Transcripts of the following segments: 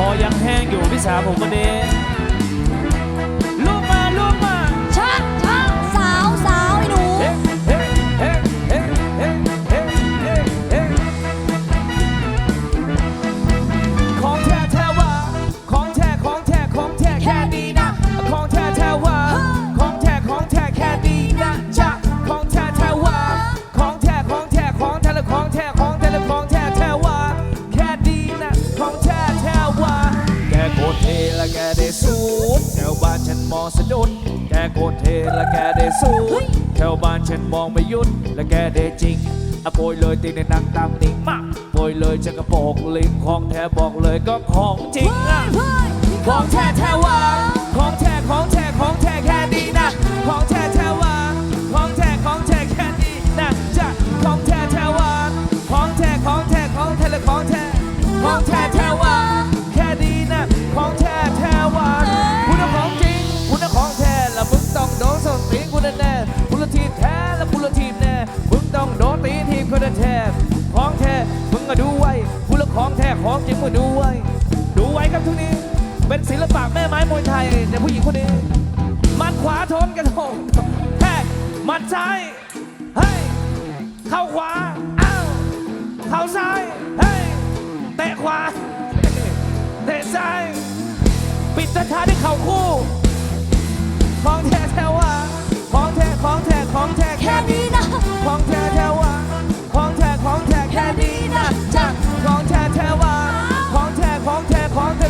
คอยังแห้งอยู่พี่สาวผมวันนี้ สะดุดแกโกรธเทและแกได้สู้แถวบ้านฉันมองไม่หยุดและแกได้จริงอะโปรยเลยตีในหนังตามติงมากโปรยเลยจะกระโปรงลิมของแท้บอกเลยก็ของจริงอะเฮ้ยของแท้แท้ว่าของแท้ของแท้ของแท้แค่นี้นะของแท้แท้ว่าของแท้ของแท้แค่นี้นะจะของแท้แท้ว่าของแท้ของแท้ของแท้และของแท้ของแท้แท้ว่าแค่นี้นะ ก็ดูไว้คุณละของแท้ของจริงมึงดูไว้ ดูไว้ครับทุกนี้ เป็นศิลปะแม่ไม้มวยไทยในผู้หญิงคนนี้ มัดขวาทนกระทงแทกมัดซ้ายเฮ้ยเข้าขวาอ้าวเข้าซ้ายเฮ้ยเตะขวาเตะซ้าย ปิดตะขาด้วยเขา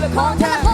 เป็นของแท้